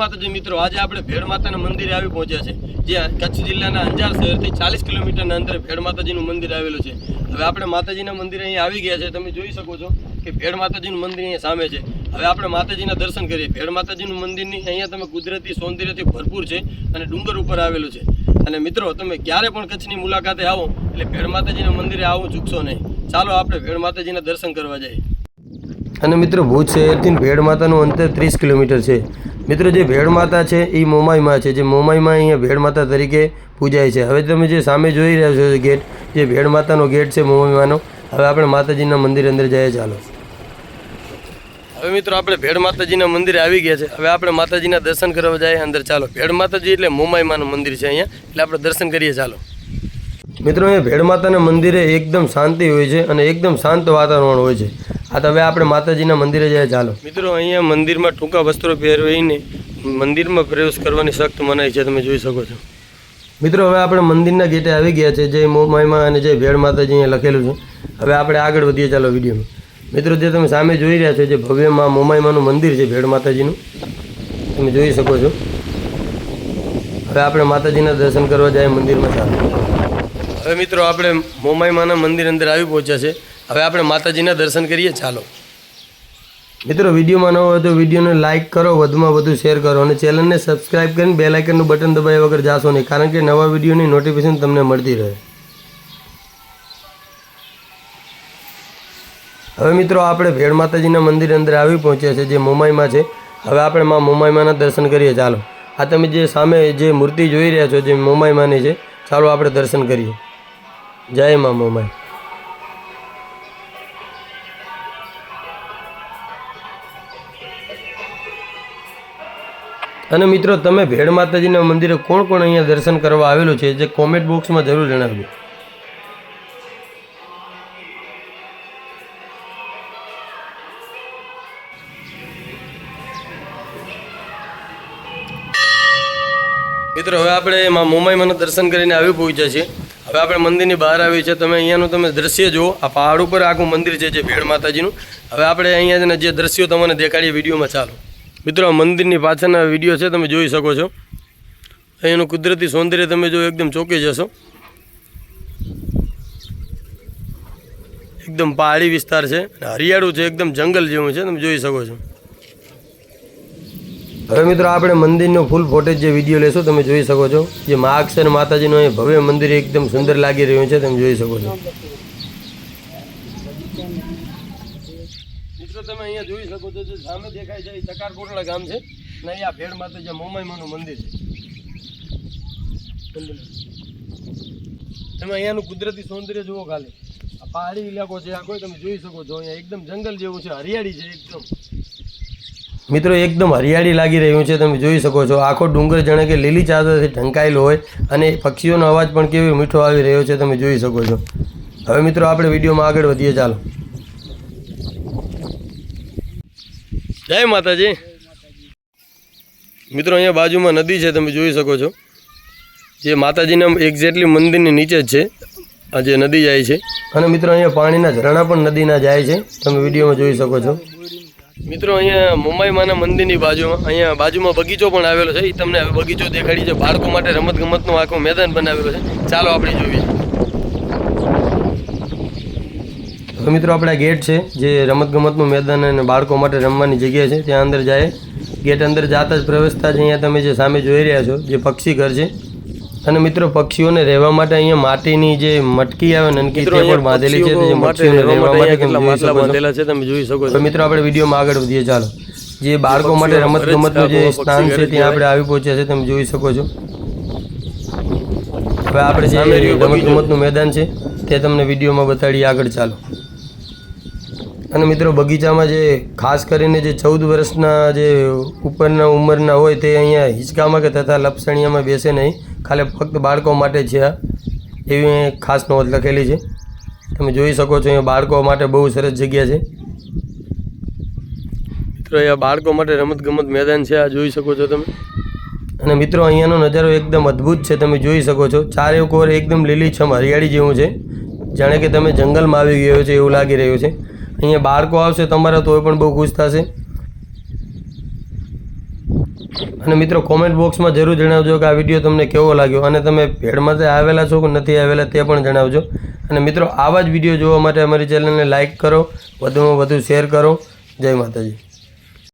માતાજી મિત્રો, આજે આપણે ભેડ માતાના મંદિરે આવી પહોંચ્યા છે. જે કચ્છ જિલ્લાના અંજાર શહેરથી ચાલીસ કિલોમીટરના અંતરે ભેડ માતાજીનું મંદિર આવેલું છે. હવે આપણે માતાજીના મંદિરે અહીંયા આવી ગયા છે. તમે જોઈ શકો છો કે ભેડ માતાજીનું મંદિર અહીંયા સામે છે. હવે આપણે માતાજીના દર્શન કરીએ. ભેડ માતાજીનું મંદિરની અહીંયા તમે કુદરતી સૌંદર્યથી ભરપૂર છે અને ડુંગર ઉપર આવેલું છે. અને મિત્રો, તમે ક્યારે પણ કચ્છની મુલાકાતે આવો, એટલે ભેડ માતાજીના મંદિરે આવું ચૂકશો નહીં. ચાલો આપણે ભેડ માતાજીના દર્શન કરવા જઈએ. અને મિત્રો, ભુજ શહેરથી ભેડ માતાનું અંતર ત્રીસ કિલોમીટર છે. મિત્રો જે ભેડ માતા છે એ મોમાઈમાં છે. જે મોમાઈમાં અહીંયા માતા તરીકે પૂજાય છે. હવે તમે જે સામે જોઈ રહ્યા છો ગેટ જે માતાનો ગેટ છે મોમાઈમાંનો હવે આપણે માતાજીના મંદિર અંદર જઈએ. ચાલો. હવે મિત્રો આપણે ભેળ માતાજીના મંદિરે આવી ગયા છે. હવે આપણે માતાજીના દર્શન કરવા જઈએ અંદર. ચાલો. ભેળ માતાજી એટલે મોમાઈમાનું મંદિર છે અહીંયા. એટલે આપણે દર્શન કરીએ. ચાલો. મિત્રો અહીંયા ભેળ માતાના મંદિરે એકદમ શાંતિ હોય છે અને એકદમ શાંત વાતાવરણ હોય છે. આ તો હવે આપણે માતાજીના મંદિરે જઈએ ચાલો. મિત્રો અહીંયા મંદિરમાં ટૂંકા વસ્ત્રો પહેરવીને મંદિરમાં પ્રવેશ કરવાની સખ્ત મનાઈ છે તમે જોઈ શકો છો. મિત્રો હવે આપણે મંદિરના ગેટે આવી ગયા છે જય મોમાઈમાં અને જય ભેળ માતાજી અહીંયા લખેલું છે. હવે આપણે આગળ વધીએ ચાલો વિડીયોમાં. મિત્રો જે તમે સામે જોઈ રહ્યા છો જે ભવ્યમાં મોમાઈમાનું મંદિર છે ભેળ માતાજીનું તમે જોઈ શકો છો. હવે આપણે માતાજીના દર્શન કરવા જાય મંદિરમાં ચાલો. હવે મિત્રો આપણે મોમાઈમાના મંદિર અંદર આવી પહોંચ્યા છે. હવે આપણે માતાજીના દર્શન કરીએ, ચાલો. મિત્રો, વિડીયોમાં ન હોય તો વિડીયોને લાઇક કરો, વધુમાં વધુ શેર કરો અને ચેનલને સબસ્ક્રાઇબ કરીને બે લાઇકનનું બટન દબાવ્યા વગર જાશો નહીં, કારણ કે નવા વિડીયોની નોટિફિકેશન તમને મળતી રહે. હવે મિત્રો, આપણે ભેળ માતાજીના મંદિર અંદર આવી પહોંચ્યા છે, જે મોમાઈમાં છે. હવે આપણે માં મુંબઈમાંના દર્શન કરીએ, ચાલો. આ તમે જે સામે જે મૂર્તિ જોઈ રહ્યા છો, જે મોમાઈમાની છે, ચાલો આપણે દર્શન કરીએ. જય મા મોમાઈ અને મિત્રો, તમે ભેડ માતાજીના મંદિરે કોણ કોણ અહીંયા દર્શન કરવા આવેલું છે, જે કોમેન્ટ બોક્સમાં જરૂર જણાવજો. મિત્રો, હવે આપણે એમાં મોમાઈમાના દર્શન કરીને આવી પહોંચ્યા છીએ. હવે આપણે મંદિરની બહાર આવી છે તમે અહીંયાનું તમે દ્રશ્ય જુઓ. આ પહાડ ઉપર આખું મંદિર છે, જે ભેડ માતાજીનું. હવે આપણે અહીંયા જે દ્રશ્યો તમને દેખાડીએ, વિડીયોમાં ચાલો. મિત્રો મંદિરની પાછળના વીડિયો છે, તમે જોઈ શકો છો. અહીંનું કુદરતી સૌંદર્ય તમે જો એકદમ ચોકી જશો. એકદમ પહાડી વિસ્તાર છે. હરિયાળું છે, એકદમ જંગલ જેવું છે, તમે જોઈ શકો છો. હવે મિત્રો, આપણે મંદિરનો ફૂલ ફોટેજ જે વીડિયો લેશો, તમે જોઈ શકો છો. જે મહાક્ષર માતાજીનું અહીં ભવ્ય મંદિર એકદમ સુંદર લાગી રહ્યું છે, તમે જોઈ શકો છો. મિત્રો, તમે અહીંયા જોઈ શકો છો, જે સામે દેખાય છે, એ ચકારકોટલા ગામ છે. અને અહીંયા ભેડ જે મોમાઈમાનું મંદિર છે. તમે અહીંયાનું કુદરતી સૌંદર્ય જુઓ ખાલી. આ પહાડી ઇલાકો છે, આ કોઈ તમે જોઈ શકો છો, અહીંયા એકદમ જંગલ જેવું છે, હરિયાળી છે એકદમ. મિત્રો, એકદમ હરિયાળી લાગી રહ્યું છે, તમે જોઈ શકો છો. આખો ડુંગર જાણે કે લીલી ચાદરથી ઢંકાયેલો હોય અને પક્ષીઓનો અવાજ પણ કેવો મીઠો આવી રહ્યો છે, તમે જોઈ શકો છો. હવે મિત્રો, આપણે વિડીયોમાં આગળ વધીએ, ચાલો. જય માતાજી. મિત્રો, અહીંયા બાજુમાં નદી છે, તમે જોઈ શકો છો. જે માતાજીના એક્ઝેક્ટલી મંદિરની નીચે જ છે. આ જે નદી જાય છે. અને મિત્રો, અહીંયા પાણીના ઝરણા પણ નદીના જાય છે. તમે વિડીયોમાં જોઈ શકો છો. મિત્રો, અહીંયા મુંબઈમાંના મંદિરની બાજુમાં, અહીંયા બાજુમાં બગીચો પણ આવેલો છે. એ તમને બગીચો દેખાડી છે. બાળકો માટે રમતગમતનો ગમતનું આખું મેદાન બનાવેલો છે. ચાલો, આપણે જોઈએ. હવે મિત્રો આપણે ગેટ છે જે રમત ગમતનું મેદાન અને બાળકો માટે રમવાની જગ્યા છે. ત્યાં અંદર જાય. ગેટ અંદર જાતા જ પ્રવેશતા જ અહીંયા તમે જે સામે જોઈ રહ્યા છો જે પક્ષી ઘર છે. અને મિત્રો પક્ષીઓને રહેવા માટે અહીંયા માટીની જે મટકી આવે નનકી તે પણ બાંધેલી છે. જે પક્ષીઓને રહેવા માટે તમે જોઈ શકો બાંધેલા છે તમે જોઈ શકો છો. મિત્રો આપણે વિડીયોમાં આગળ વધીએ. ચાલો. જે બાળકો માટે રમત ગમતનું જે સ્થાન છે ત્યાં આપણે આવી પહોંચ્યા છે તમે જોઈ શકો છો. હવે આપણે જે રમત ગમતનું મેદાન છે તે તમને વિડીયોમાં બતાડીએ આગળ. ચાલો. અને મિત્રો, બગીચામાં જે ખાસ કરીને જે ચૌદ વર્ષના જે ઉપરના ઉંમરના હોય તે અહીંયા હિંચકામાં કે તથા લપસણીયામાં બેસે નહીં. ખાલી ફક્ત બાળકો માટે છે આ. એવી ખાસ નોંધ લખેલી છે. તમે જોઈ શકો છો, અહીંયા બાળકો માટે બહુ સરસ જગ્યા છે. મિત્રો, અહીંયા બાળકો માટે રમતગમત મેદાન છે, આ જોઈ શકો છો તમે. અને મિત્રો, અહીંયાનો નજારો એકદમ અદ્ભુત છે, તમે જોઈ શકો છો. ચારે કોર એકદમ લીલીછમ, હરિયાળી જેવું છે. જાણે કે તમે જંગલમાં આવી ગયો છે, એવું લાગી રહ્યું છે. અહીંયા બાળકો આવશે, તમારા તોય પણ બહુ ખુશ થશે. અને મિત્રો કોમેન્ટ બોક્સમાં જરૂર જણાવજો કે આ વીડિયો તમને કેવો લાગ્યો અને તમે ભેડમાં આવેલા છો કે નથી આવેલા તે પણ જણાવજો. અને મિત્રો, આવા જ વીડિયો જોવા માટે અમારી ચેનલને લાઇક કરો, વધુમાં વધુ શેર કરો. જય માતાજી.